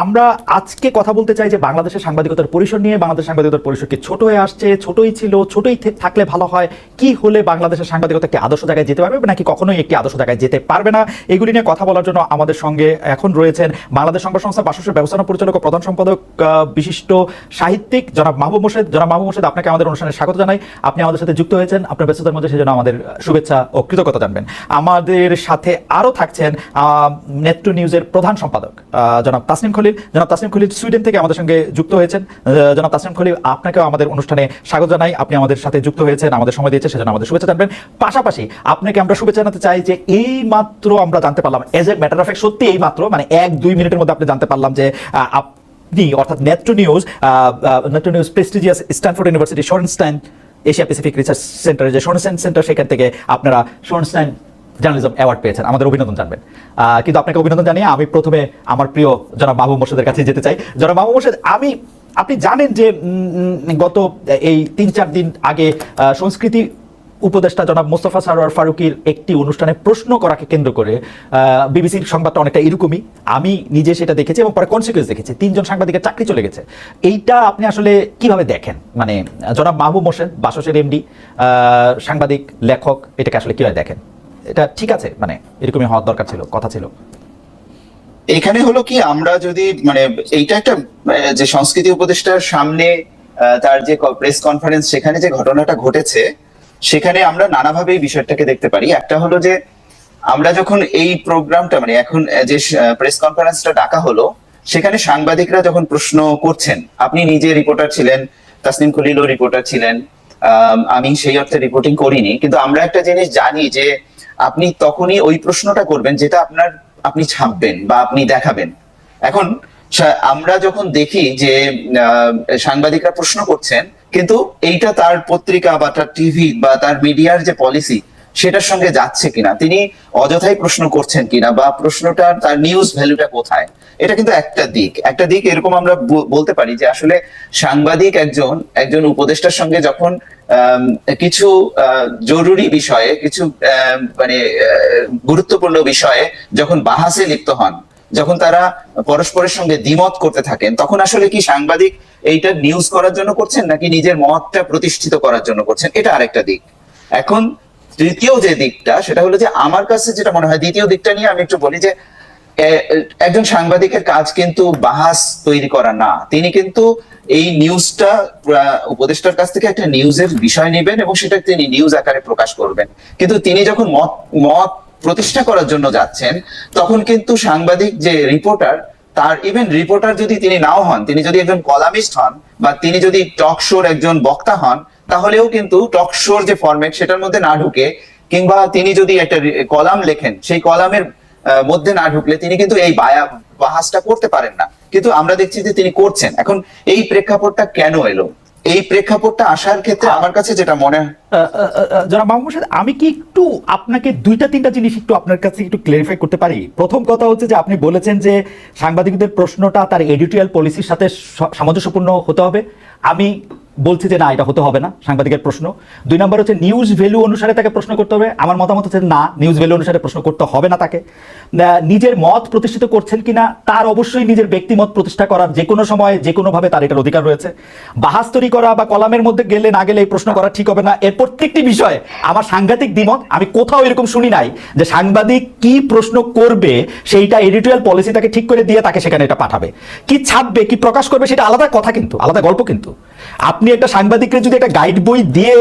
আমরা আজকে কথা বলতে চাই যে বাংলাদেশের সাংবাদিকতার পরিসর নিয়ে, বাংলাদেশ সাংবাদিকতার পরিসর কি ছোট হয়ে আসছে, ছোটই ছিল, ছোটই থাকলে ভালো হয়, কি হলে বাংলাদেশের সাংবাদিকতা একটি আদর্শ জায়গায় যেতে পারবে নাকি কখনোই একটি আদর্শ জায়গায় যেতে পারবে না? এগুলি নিয়ে কথা বলার জন্য আমাদের সঙ্গে এখন রয়েছেন বাংলাদেশ সংবাদ সংস্থা বাসসের ব্যবস্থাপনা পরিচালক প্রধান সম্পাদক বিশিষ্ট সাহিত্যিক জনাব মাহবুব মোর্শেদ। জনাব মাহবুব মোর্শেদ, আপনাকে আমাদের অনুষ্ঠানে স্বাগত জানাই। আপনি আমাদের সাথে যুক্ত হয়েছেন, আপনার ব্যস্ততার মধ্যে সেজন্য আমাদের শুভেচ্ছা ও কৃতজ্ঞতা জানবেন। আমাদের সাথে আরও থাকছেন নেট্রো নিউজের প্রধান সম্পাদক জনাব তাসনিম খলিল, জনাব তাসনিম খলিল সুইডেন থেকে আমাদের সঙ্গে যুক্ত হয়েছেন। জনাব তাসনিম খলিল, আপনাকেও আমাদের অনুষ্ঠানে স্বাগত জানাই। আপনি আমাদের সাথে যুক্ত হয়েছেন, আমাদের সময় দিয়েছেন, সেজন্য আমাদের শুভেচ্ছা জানবেন। পাশাপাশি আপনাকে আমরা শুভেচ্ছা জানাতে চাই যে এই মাত্র আমরা জানতে পারলাম as a matter of fact সত্যি এই মাত্র মানে এক, দুই মিনিটের মধ্যে আপনি জানতে পারলাম যে আপনি অর্থাৎ Netro news Netro news prestigious Stanford University Shorenstein Asia Pacific research সেন্টারে যে শর্নস্টাইন সেন্টার সেখান থেকে আপনারা শর্নস্টাইন জার্নালিজম অ্যাওয়ার্ড পেয়েছেন, আমাদের অভিনন্দন জানবেন। কিন্তু আপনাকে অভিনন্দন জানিয়ে আমি প্রথমে আমার প্রিয় জনাব মাহবুব মোর্শেদের কাছে যেতে চাই। জনাব মাহবুব মোর্শেদ, আমি, আপনি জানেন যে গত এই তিন চার দিন আগে সংস্কৃতি উপদেষ্টা জনাব মোস্তফা সারোয়ার ফারুকির একটি অনুষ্ঠানে প্রশ্ন করাকে কেন্দ্র করে বিবিসির সংবাদটা অনেকটা এরকমই। আমি নিজে সেটা দেখেছি এবং পরে কনসিকুয়েন্স দেখেছি। তিনজন সাংবাদিকের চাকরি চলে গেছে। এইটা আপনি আসলে কীভাবে দেখেন? মানে জনাব মাহবুব মোর্শেদ, বাসসের এমডি সাংবাদিক, লেখক, এটাকে আসলে কীভাবে দেখেন? এটা ঠিক আছে মানে এরকমই হওয়ার দরকার ছিল, কথা ছিল। এখানে হলো কি, আমরা যদি মানে এইটা একটা যে সংস্কৃতি উপদেষ্টার সামনে তার যে প্রেস কনফারেন্স সেখানে যে ঘটনাটা ঘটেছে, সেখানে আমরা নানাভাবে বিষয়টাকে দেখতে পারি। একটা হলো যে, আমরা যখন এই প্রোগ্রামটা মানে এখন যে প্রেস কনফারেন্সটা ডাকা হলো, সেখানে সাংবাদিকরা যখন প্রশ্ন করছেন, আপনি নিজে রিপোর্টার ছিলেন, তাসনিম খলিলও রিপোর্টার ছিলেন, আমি সেই অর্থে রিপোর্টিং করিনি, কিন্তু আমরা একটা জিনিস জানি যে আপনি তখনই ওই প্রশ্নটা করবেন যেটা আপনার, আপনি ছাপবেন বা আপনি দেখাবেন। এখন আমরা যখন দেখি যে সাংবাদিকরা প্রশ্ন করছেন, কিন্তু এইটা তার পত্রিকা বা তার টিভি বা তার মিডিয়ার যে পলিসি সেটার সঙ্গে যাচ্ছে কিনা, তিনি অযথাই প্রশ্ন করছেন কিনা, বা প্রশ্নটার, তার নিউজ ভ্যালুটা কোথায়, এটা কিন্তু একটা দিক। একটা দিক এরকম আমরা বলতে পারি যে আসলে সাংবাদিক একজন একজন উপদেষ্টার সঙ্গে যখন কিছু জরুরি বিষয়ে, কিছু মানে গুরুত্বপূর্ণ বিষয়ে যখন বাহাসে লিপ্ত হন, যখন তারা পরস্পরের সঙ্গে দ্বিমত করতে থাকেন, তখন আসলে কি সাংবাদিক এইটা নিউজ করার জন্য করছেন, নাকি নিজের মতটা প্রতিষ্ঠিত করার জন্য করছেন? এটা আরেকটা দিক। এখন তৃতীয় যে দিকটা, সেটা হলো যে আমার কাছে যেটা মনে হয়, দ্বিতীয় দিকটা নিয়ে আমি একটু বলি যে একজন সাংবাদিকের কাজ কিন্তু বাহাস তৈরি করা না। তিনি কিন্তু এই নিউজটা উপদেষ্টার কাছ থেকে একটা নিউজের বিষয় নেবেন এবং সেটা তিনি নিউজ আকারে প্রকাশ করবেন। কিন্তু তিনি যখন মত মত প্রতিষ্ঠা করার জন্য যাচ্ছেন, তখন কিন্তু সাংবাদিক যে রিপোর্টার, তার ইভেন রিপোর্টার যদি তিনি নাও হন, তিনি যদি একজন কলামিস্ট হন বা তিনি যদি টক শোর একজন বক্তা হন তাহলেও কিন্তু টক শোর যে ফরম্যাট সেটার মধ্যে না ঢুকে কিংবা তিনি যদি একটা কলাম লেখেন সেই কলামের মধ্যে না ঢুকলে তিনি কিন্তু এই বায়া বাহাসটা করতে পারেন না। কিন্তু আমরা দেখছি যে তিনি করছেন। এখন এই প্রেক্ষাপটটা কেন এলো? এই প্রেক্ষাপটটা আসার ক্ষেত্রে আমার কাছে যেটা মনে হয় জনাব মাহমুদ আমি কি একটু আপনাকে দুইটা, তিনটা জিনিস একটু আপনার কাছে একটু ক্লিয়ারিফাই করতে পারি? প্রথম কথা হচ্ছে যে আপনি বলেছেন যে সাংবাদিকদের প্রশ্নটা তার এডিটোরিয়াল পলিসির সাথে সামঞ্জস্যপূর্ণ হতে হবে। আমি বলছি যে না, এটা হতে হবে না, সাংবাদিকের প্রশ্ন। দুই নম্বর হচ্ছে নিউজ ভ্যালু অনুসারে তাকে প্রশ্ন করতে হবে। আমার মতামত হচ্ছে না নিউজ ভ্যালু অনুসারে প্রশ্ন করতে হবে না তাকে। নিজের মত প্রতিষ্ঠিত করছেন কিনা, তার অবশ্যই নিজের ব্যক্তিমত প্রতিষ্ঠা করার যে কোনো সময়, যে কোনোভাবে তার এটার অধিকার রয়েছে। বাহাস্তরি করা বা কলামের মধ্যে গেলে না গেলে এই প্রশ্ন করা ঠিক হবে না। এর প্রত্যেকটি বিষয়ে আমার সাংঘাতিক দ্বিমত, আমি কোথাও এরকম শুনি নাই যে সাংবাদিক কি প্রশ্ন করবে সেইটা এডিটোরিয়াল পলিসি তাকে ঠিক করে দিয়ে তাকে সেখানে এটা পাঠাবে। কি ছাপবে, কি প্রকাশ করবে সেটা আলাদা কথা কিন্তু, আলাদা গল্প কিন্তু। আপনি একটা সাংবাদিককে যদি একটা গাইড বই দিয়ে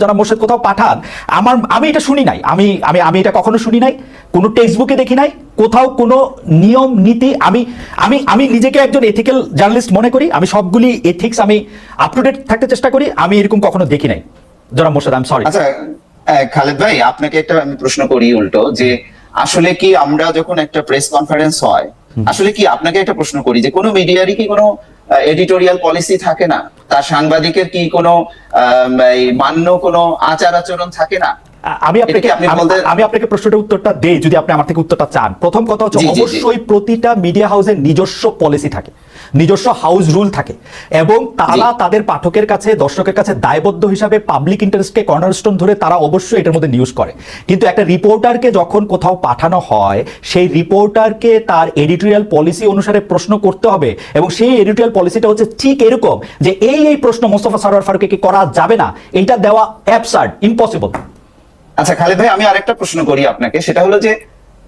জনাব মোর্শেদ কোথাও পাঠান, আমার, আমি এটা শুনি নাই। আমি আমি আমি এটা কখনো শুনি নাই, কোনো টেক্সট বুকে দেখি নাই, কোথাও কোনো নিয়ম, নীতি, আমি আমি আমি নিজেকে একজন এথিক্যাল জার্নালিস্ট মনে করি, আমি সবগুলি এথিক্স আমি আপ টু ডেট থাকতে চেষ্টা করি, আমি এরকম কখনো দেখি নাই। জনাব মোর্শেদ আই সরি আচ্ছা খালেদ ভাই আপনাকে একটা আমি প্রশ্ন করি উল্টো যে আসলে কি আমরা যখন একটা প্রেস কনফারেন্স হয় আসলে কি আপনাকে একটা প্রশ্ন করি যে কোনো মিডিয়ারই কি কোনো এডিটোরিয়াল পলিসি থাকে না? তার সাংবাদিকের কি কোনো মান্য কোনো আচার আচরণ থাকে না? আমি আপনাকে আমি- আপনাকে প্রশ্নটার উত্তরটা দেই যদি আপনি আমার থেকে উত্তরটা চান। প্রথম কথা হচ্ছে। অবশ্যই প্রতিটা মিডিয়া হাউসের নিজস্ব পলিসি থাকে। নিজস্ব হাউস রুল থাকে এবং তারা তাদের পাঠকের কাছে দর্শকের কাছে দায়বদ্ধ হিসাবে পাবলিক ইন্টারেস্টকে কর্নারস্টোন ধরে তারা অবশ্যই এটার মধ্যে নিউজ করে। কিন্তু একটা রিপোর্টারকে যখন কোথাও পাঠানো হয় সেই রিপোর্টারকে তার এডিটোরিয়াল পলিসি অনুসারে প্রশ্ন করতে হবে এবং সেই এডিটোরিয়াল পলিসিটা হচ্ছে ঠিক এরকম যে এই এই প্রশ্ন মোস্তফা সরোয়ার ফারুকে কি করা যাবে না? এইটা দেওয়া অ্যাবসার্ড ইম্পসিবল আচ্ছা খালেদ ভাই আমি আরেকটা প্রশ্ন করি আপনাকে। সেটা হলো যে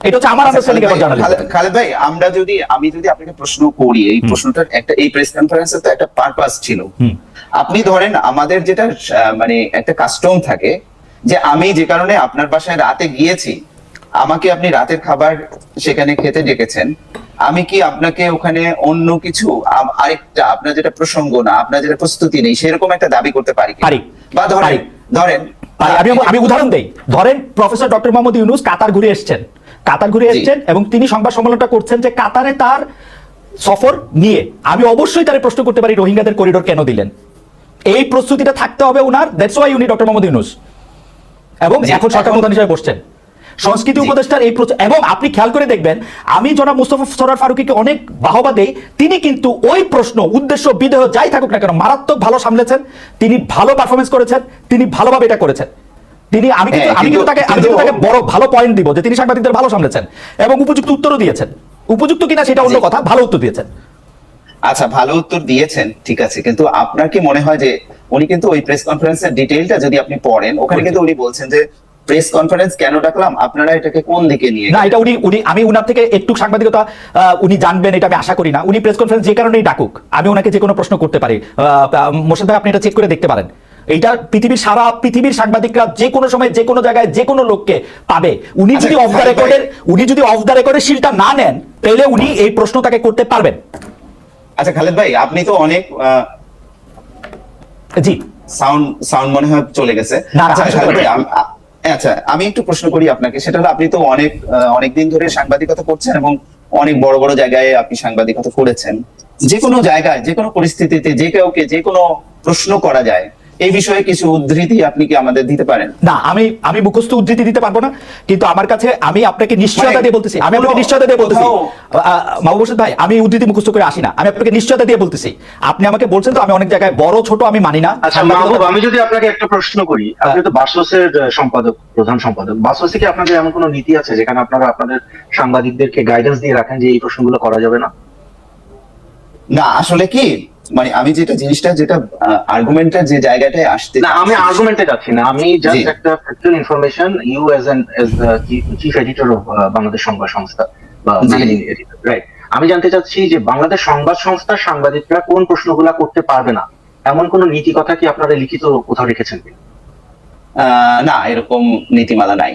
এটা হচ্ছে আমার আন্ডারস্ট্যান্ডিং খালেদ জার্নালিজম। খালেদ- খালেদ ভাই আমরা যদি আমি যদি আপনাকে প্রশ্ন করি এই প্রশ্নটার একটা এই প্রেস কনফারেন্সের তো একটা পারপাস ছিল। আপনি ধরেন আমাদের যেটা মানে একটা কাস্টম থাকে যে আমি যে কারণে আপনার বাসায় রাতে গিয়েছি আমাকে আপনি রাতের খাবার সেখানে খেতে ডেকেছেন আমি কি আপনাকে ওখানে অন্য কিছু আরেকটা আপনার যেটা প্রসঙ্গ না আপনার যেটা প্রস্তুতি নেই সেরকম একটা দাবি করতে পারি? বা ধরেন ধরেন আমি আমি উদাহরণ দেই। ধরেন professor doctor Mohammad Yunus Qatar ঘুরে এসেছেন। কাতার ঘুরে। এসেছেন এবং তিনি সংবাদ সম্মেলনটা করছেন যে কাতারে তার সফর নিয়ে। আমি অবশ্যই তারে প্রশ্ন করতে পারি রোহিঙ্গাদের করিডোর কেন দিলেন। এই প্রস্তুতিটা থাকতে হবে ওনার দ্যাটস ওয়াই উনি ডক্টর মোহাম্মদ ইউনুস। এবং এখন সরকার প্রধান হিসেবে বসছেন। সংস্কৃতি। উপদেষ্টার এই এবং আপনি খেয়াল করে দেখবেন আমি জনাব মুস্তফা সরার ফারুকিকে অনেক বাহবা দেই তিনি কিন্তু ওই প্রশ্ন উদ্দেশ্য বিদেহ যাই থাকুক না কেন মারাত্মক ভালো সামলেছেন তিনি ভালো পারফরমেন্স করেছেন তিনি ভালোভাবে এটা করেছেন। তিনি আমি কিন্তু হ্যাঁ, আমি কিন্তু তাকে আমি কিন্তু তাকে বড় ভালো পয়েন্ট দিব যে তিনি সাংবাদিকদের ভালো সামলেছেন এবং উপযুক্ত উত্তরও দিয়েছেন। উপযুক্ত কিনা সেটা অন্য কথা ভালো উত্তর দিয়েছেন। আচ্ছা ভালো উত্তর দিয়েছেন ঠিক আছে। কিন্তু আপনার কি মনে হয় যে উনি কিন্তু ওই প্রেস কনফারেন্সের ডিটেইলটা যদি আপনি পড়েন ওখানে কিন্তু উনি বলছেন যে প্রেস কনফারেন্স কেন ডাকলাম আপনারা এটাকে কোন দিকে নিয়ে না এটা উনি উনি আমি উনার থেকে একটু সাংবাদিকতা উনি জানবেন এটা আমি আশা করি না। উনি প্রেস কনফারেন্স যে কারণেই ডাকুক আমি ওনাকে যে কোনো প্রশ্ন করতে পারি। আহ, মোর্শেদ ভাই আপনি এটা চেক করে দেখতে পারেন। এইটা পৃথিবীর সারা পৃথিবীর সাংবাদিকরা যে কোনো সময় যে কোনো জায়গায় যে কোনো লোককে পাবে। উনি আচ্ছা, যদি অফ দ্য রেকর্ডের উনি যদি অফ দ্য রেকর্ডের শিলটা না নেন তাহলে উনি এই প্রশ্ন তাকে করতে পারবেন। আচ্ছা খালেদ ভাই আপনি তো অনেক জি। সাউন্ড সাউন্ড মনে হয় চলে গেছে। আচ্ছা আমি আম- আচ্ছা আমি একটু প্রশ্ন করি আপনাকে। সেটা হলো আপনি তো অনেক অনেক দিন ধরে সাংবাদিকতা করছেন এবং অনেক বড় বড় জায়গায় আপনি সাংবাদিকতা করেছেন। যে কোনো জায়গায় যে কোনো পরিস্থিতিতে যে কাউকে যে কোনো প্রশ্ন করা যায় এই বিষয়ে কিছু উদ্ধৃতি আপনি কি আমাদের দিতে পারেন? না আমি আমি মুখস্থ উদ্ধৃতি দিতে পারব না কিন্তু আমার কাছে আমি আপনাকে নিশ্চয়তা মানে দিয়ে বলতেছি। আমি আপনাকে নিশ্চয়তা দিয়ে বলতেছি। মাহবুব হোসেন ভাই আমি উদ্ধৃতি মুখস্থ করে আসি না। আমি আপনাকে নিশ্চয়তা দিয়ে বলতেছি। আপনি আমাকে বলছেন তো আমি অনেক জায়গায় বড় ছোট আমি মানি না। আচ্ছা মাহবুব আমি যদি আপনাকে একটা প্রশ্ন করি আপনি তো বাসোসের সম্পাদক প্রধান সম্পাদক। বাসোসে কি আপনাদের এমন কোনো নীতি আছে যেখানে আপনারা আপনাদের সাংবাদিকদেরকে গাইডেন্স দিয়ে রাখেন যে এই প্রশ্নগুলো করা যাবে না? না আসলে কি? মানে আমি যেটা জিনিসটা যেটা আর্গুমেন্টের যে জায়গাটায় আসতে না আমি আর্গুমেন্টে যাচ্ছি না। আমি জাস্ট। একটা factual information you as an edge chief editor of Bangladesh সংবাদ সংস্থা বা ম্যানেজিং এডিটর রাইট আমি জানতে চাচ্ছি যে বাংলাদেশ সংবাদ সংস্থার সাংবাদিকরা কোন প্রশ্নগুলা করতে পারবে না? এমন কোন নীতি কথা কি আপনারা লিখিত কোথাও রেখেছেন কিনা? আহ, না এরকম নীতিমালা নাই।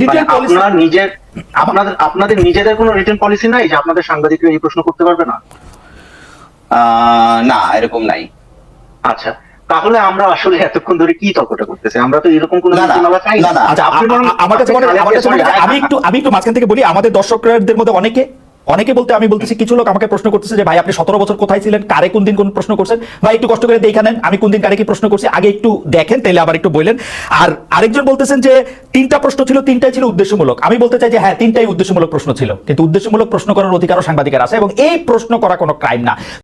মানে আপনার নিজের আপনাদের আপনাদের নিজেদের কোনো রিটার্ন পলিসি নাই যে আপনাদের সাংবাদিকরা এই প্রশ্ন করতে পারবে না? না এরকম নাই। আচ্ছা তাহলে আমরা আসলে এতক্ষণ ধরে কি তর্কটা করতেছি? আমরা তো এরকম কোনো। আচ্ছা আমার কাছে মনে আমার কাছে sorry, আমি একটু আমি একটু মাঝখান থেকে বলি আমাদের দর্শকদের মধ্যে অনেকে অনেকে বলতে আমি বলতেছি কিছু লোক আমাকে প্রশ্ন করতেছে যে ভাই আপনি সতেরো বছর কোথায় ছিলেন? কারে কোন দিন কোন প্রশ্ন করছেন? ভাই একটু কষ্ট করে দেখে নেন আমি কোন দিন কারে কি প্রশ্ন করছি? আগে একটু দেখেন তাহলে আবার একটু বললেন আর আরেকজন বলতেছেন যে তিনটা প্রশ্ন ছিল তিনটাই ছিল উদ্দেশ্যমূলক। আমি বলতে চাই যে হ্যাঁ তিনটাই উদ্দেশ্যমূলক প্রশ্ন ছিল। কিন্তু উদ্দেশ্যমূলক প্রশ্ন করার অধিকারও সাংবাদিকের আছে এবং এই প্রশ্ন করা কোনো ক্রাইম না।